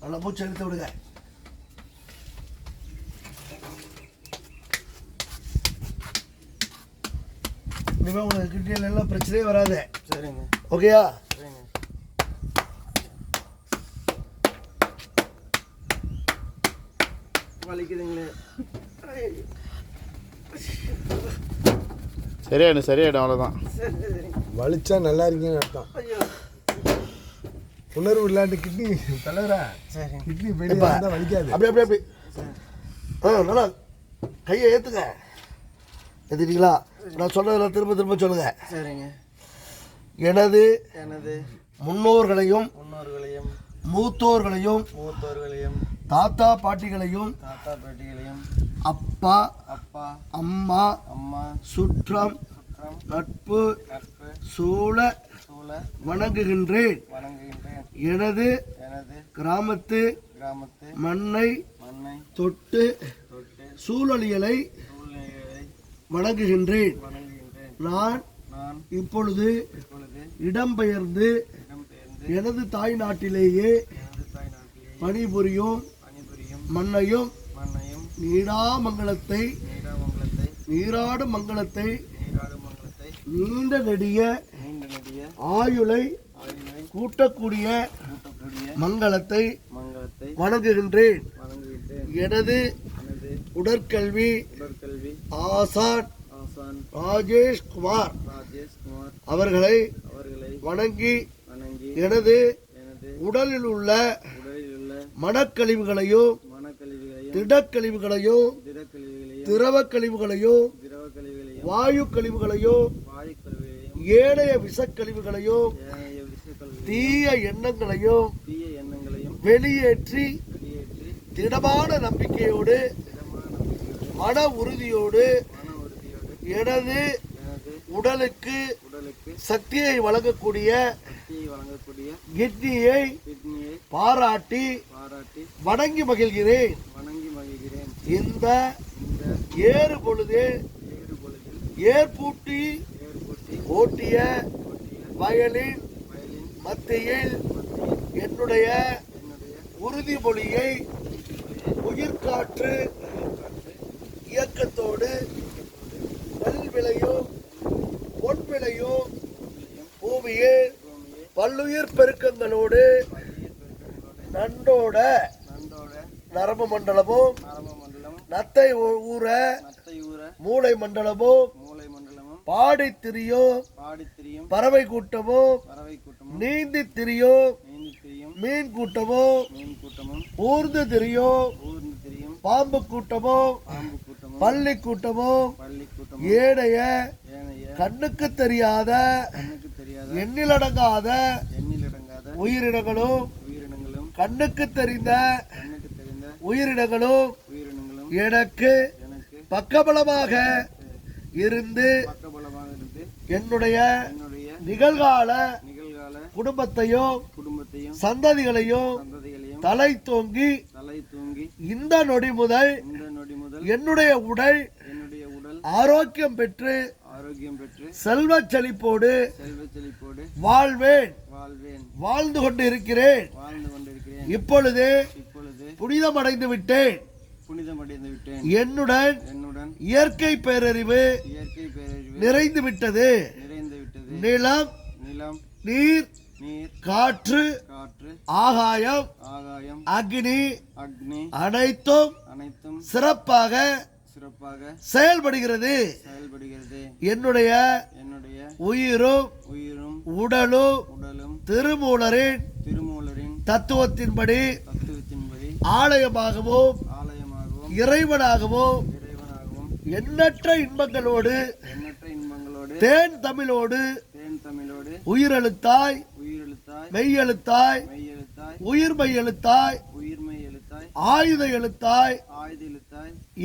நல்லா மூச்சு எடுத்து விடுங்க. இனிமே உங்களுக்கு கிட்னியில் எல்லாம் பிரச்சனையே வராது. சரிங்க. ஓகேயா? சரிங்க. வலிக்குதுங்களே. சரியாயிடும் சரியாயிடும் அவ்வளோதான் சரி சரி வலிச்சா நல்லா இருக்கீங்கன்னு அர்த்தம். ஐயோ உணர்வு இல்லாத கிட்னி தலைவரா கிட்னி பெரிய வலிக்காது. அப்படி அப்படி அப்படி ஆ நல்லா கையை ஏற்றுங்க ஏற்றுட்டீங்களா நான் சொன்னதில் திரும்ப திரும்ப சொல்லுங்க. சரிங்க. எனது எனது முன்னோர்களையும் முன்னோர்களையும் மூத்தோர்களையும் மூத்தோர்களையும் தாத்தா பாட்டிகளையும் தாத்தா பாட்டிகளையும் அப்பா அப்பா அம்மா அம்மா சுற்றம் சுற்றம் நட்பு நட்பு சூழ சூழ வணங்குகின்றேன். வணங்குகின்றேன். எனது எனது கிராமத்து கிராமத்து மண்ணை மண்ணை தொட்டு தொட்டு சூழலியலை வணங்குகின்றேன். வணங்குகின்றேன். நான் இப்பொழுது இடம்பெயர்ந்து எனது தாய் நாட்டிலேயே பணிபுரியும் மண்ணையும் மண்ணையும் நீடாமங்கலத்தை நீடாமங்கலத்தை நீராடு மங்கலத்தை நீராடுமங்கலத்தை நீண்ட நெடிய நீண்ட நெடிய ஆயுளை கூட்டக்கூடிய மங்களத்தை மங்கலத்தை வணங்குகின்றேன். எனது உடற்கல்வி உடற்கல்வி ஆசான் ராஜேஷ் குமார் ராஜேஷ் குமார் அவர்களை வணங்கி வணங்கி எனது உடலில் உள்ள மனக்கழிவுகளையும் திடக்கழிவுகளையும் திரவ கழிவுகளையும் வாயு கழிவுகளையும் ஏனைய விஷயக்கழிவுகளையும் தீய எண்ணங்களையும் வெளியேற்றி திடமான நம்பிக்கையோடு மன உறுதியோடு எனது உடலுக்கு உடலுக்கு சக்தியை வழங்கக்கூடிய கிட்னியை பாராட்டி வணங்கி மகிழ்கிறேன். இந்த ஏறு பொழுது ஏற்பூட்டி ஓட்டிய வயலின் மத்தியில் என்னுடைய உறுதிமொழியை உயிர்காற்று இயக்கத்தோடு நெல் விளையும் பொன் விளையும் பூமியில் பூமியை பல்லுயிர் பெருக்கங்களோடு நண்டோட நண்டோட நரம்பு மண்டலமும் நரம்பு நத்தை ஊர மூளை மண்டலமும் மூளை மண்டலமும் பாடி திரியும் பாடி திரியும் பறவை கூட்டமும் பறவை கூட்டமும் நீந்தி திரியும் நீந்தி திரியும் மீன் கூட்டமும் மீன் கூட்டமும் ஊர்ந்து திரியும் ஊர்ந்து திரியும் பாம்பு கூட்டமும் பாம்பு கூட்டமும் பள்ளி கூட்டமும் பள்ளி கூட்டமும் ஏனைய கண்ணுக்கு தெரியாத கண்ணுக்கு தெரியாத எண்ணிலடங்காத எண்ணிலடங்காத உயிரினங்களும் உயிரினங்களும் கண்ணுக்கு தெரிந்த கண்ணுக்கு தெரிந்த உயிரினங்களும் எனக்கு எனக்கு பக்கபலமாக இருந்து பக்கபலமாக என்னுடைய என்னுடைய நிகழ்கால நிகழ்கால குடும்பத்தையும் குடும்பத்தையும் சந்ததிகளையும் சந்ததிகளையும் தலை தோங்கி தலை தூங்கி இந்த நொடி முதல் இந்த நொடி முதல் என்னுடைய உடல் என்னுடைய உடல் ஆரோக்கியம் பெற்று ஆரோக்கியம் பெற்று செல்வச் செழிப்போடு செல்வ செழிப்போடு வாழ்வேன். வாழ்வேன் வாழ்ந்து கொண்டு இருக்கிறேன் வாழ்ந்து கொண்டிருக்கிறேன். இப்பொழுது இப்பொழுது புனிதமடைந்து விட்டேன் என்னுடன் என்னுடன் இயற்கை பேரறிவு நிறைந்து விட்டது. நிறைந்து விட்டது. நிலம் நிலம் நீர் நீர் காற்று காற்று ஆகாயம் ஆகாயம் அக்னி அக்னி அனைத்தும் அனைத்தும் சிறப்பாக சிறப்பாக செயல்படுகிறது. செயல்படுகிறது. என்னுடைய என்னுடைய உயிரும் உயிரும் உடலும் உடலும் திருமூலரின் திருமூலரின் தத்துவத்தின்படி தத்துவத்தின்படி ஆலயமாகவும் இறைவனாகவும் எண்ணற்ற இன்பங்களோடு தேன் தமிழோடு உயிரெழுத்தாய் மெய்யெழுத்தாய் உயிர்மெய் எழுத்தாய் எழுத்தாய் ஆயுத எழுத்தாய்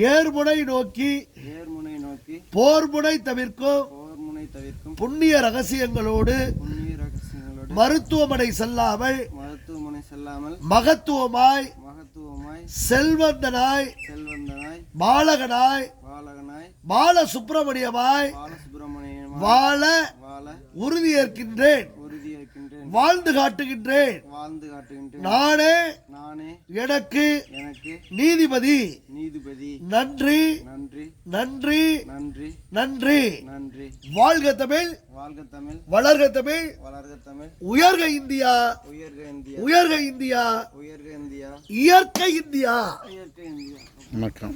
ஏர்முனை நோக்கி ஏர்முனை நோக்கி போர்முனை தவிர்க்கும் புண்ணிய ரகசியங்களோடு மருத்துவமனை செல்லாமல் மருத்துவமனை செல்லாமல் மகத்துவமாய் செல்வந்தனாய் பாலகனாய் பாலகனாய் பால சுப்பிரமணியமாய் வாழ உறுதியேற்கின்றேன். வாழ்ந்து காட்டுகின்றேன். வாழ்ந்து காட்டுகின்றேன். நானே நானே எனக்கு எனக்கு நீதிபதி. நீதிபதி. நன்றி. நன்றி. நன்றி. நன்றி. நன்றி. நன்றி. வாழ்க தமிழ். வாழ்க தமிழ். வளர்க தமிழ். வளர்க தமிழ். உயர்க இந்தியா. உயர்க இந்தியா. உயர்க இந்தியா. உயர்க இந்தியா. இயற்கை இந்தியா. இயற்கை இந்தியா. வணக்கம்.